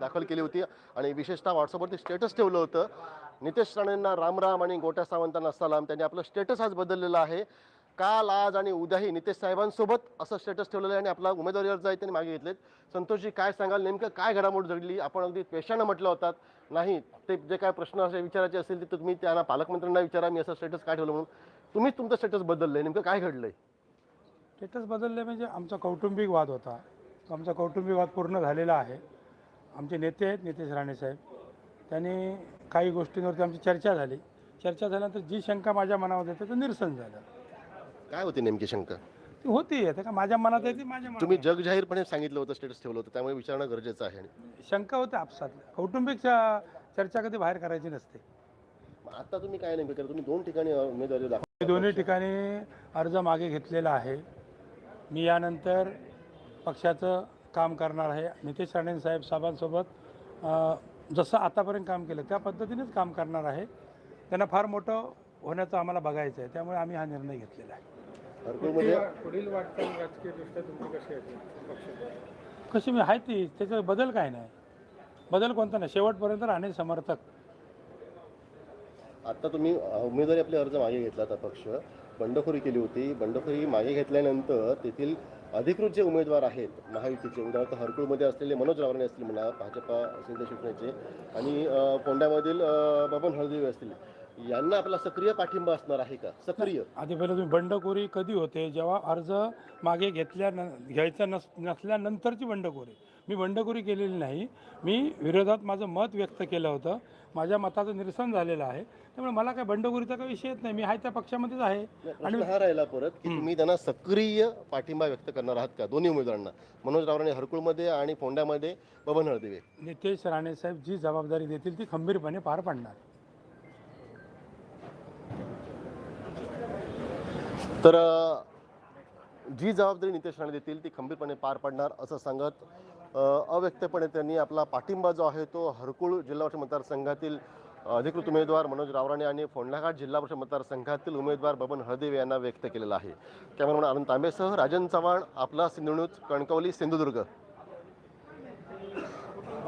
दाखल केली होती आणि विशेषतः व्हॉट्सअपवरती स्टेटस ठेवलं होतं. नितेश राणेंना रामराम आणि गोट्या सावंतांना सलाम. त्यांनी आपलं स्टेटस आज बदललेलं आहे. काल आज आणि उद्याही नितेश साहेबांसोबत असं स्टेटस ठेवलेलं आहे आणि आपला उमेदवारी अर्ज आहे त्यांनी मागे घेतलेत. संतोषजी काय सांगाल? नेमकं काय घडामोड घडली? आपण अगदी पेशानं म्हटलं होतात नाही ते जे काय प्रश्न असे विचारायचे असतील ते तुम्ही त्यांना पालकमंत्र्यांना विचारा. मी असं स्टेटस काय ठेवलं म्हणून. तुम्हीच तुमचं स्टेटस बदललंय. नेमकं काय घडलं आहे स्टेटस बदलले म्हणजे आमचा कौटुंबिक वाद होता. आमचा कौटुंबिक वाद पूर्ण झालेला आहे. आमचे नेते आहेत नितेश राणे साहेब. त्यांनी काही गोष्टींवरती आमची चर्चा झाली. चर्चा झाल्यानंतर जी शंका माझ्या मनामध्ये होती त्याचं निरसन झालं. काय होती नेमकी शंका? ती होती आता का माझ्या मनात आहे ती माझ्या तुम्ही मनात जगजाहीरपणे सांगितलं होतं स्टेटस ठेवलं होतं त्यामुळे विचारणं गरजेचं आहे. शंका होते आपसात. कौटुंबिक च- चर्चा कधी बाहेर करायची नसते. मग आता तुम्ही काय नेमकं केलं? तुम्ही दोन ठिकाणी अ, उमेदवारी मी दाखल दोन्ही ठिकाणी अर्ज मागे घेतलेला आहे. मी यानंतर पक्षाचं काम करणार आहे. नितेश राणे साहेब साहेबांसोबत जसं आतापर्यंत काम केलं त्या पद्धतीनेच काम करणार आहे. त्यांना फार मोठं होण्याचं आम्हाला बघायचं आहे. त्यामुळे आम्ही हा निर्णय घेतलेला आहे. पुढील वाटचाल राजकीय दृष्ट्या तुमची कशी आहे? पक्ष कशी मी आहे ती. त्याच्यात बदल काय नाही. बदल कोणता नाही. शेवटपर्यंत राणे समर्थक. आता तुम्ही उमेदवारी आपले अर्ज मागे घेतला होता पक्ष. बंडखोरी केली होती. बंडखोरी मागे घेतल्यानंतर तेथील अधिकृत जे उमेदवार आहेत महायुतीचे उदाहरणार्थ हरकुळमध्ये असलेले मनोज रावणे असतील म्हणा भाजपा शिंदे शिवसेनेचे आणि कोंड्यामधील बबन हळदेवी असतील यांना आपला सक्रिय पाठिंबा असणार आहे का? सक्रिय. आधी पहिले तुम्ही बंडखोरी कधी होते? जेव्हा अर्ज मागे घेतल्या घ्यायचा नस नसल्यानंतरची बंडखोरी. मी बंडखोरी केलेली नाही. मी विरोधात माझं मत व्यक्त केलं होतं. माझ्या मताचं निरसन झालेलं आहे. त्यामुळे मला काय बंडखोरीचा काही विषयच नाही. मी आहे त्या पक्षामध्येच आहे. प्रश्न हा राहिला परत की तुम्ही त्यांना सक्रिय पाठिंबा व्यक्त करणार आहात का? दोन्ही उमेदवारांना. मनोज रावणे हरकुळमध्ये आणि फोंड्यामध्ये बबन हळदिवे. नितेश राणे साहेब जी जबाबदारी देतील ती खंबीरपणे पार पाडणार. तर जी जबाबदारी नितेश राणे देतील ती खंबीरपणे पार पाडणार असं सांगत अव्यक्तपणे त्यांनी आपला पाठिंबा जो आहे तो हरकुळ जिल्हा परिषद मतदारसंघातील अधिकृत उमेदवार मनोज रावराणे आणि फोंडाघाट जिल्हा परिषद मतदारसंघातील उमेदवार बबन हळदेव यांना व्यक्त केलेला आहे. कॅमेरामन आनंद तांबेसह राजन चव्हाण आपला सिंधुणूच कणकवली सिंधुदुर्ग.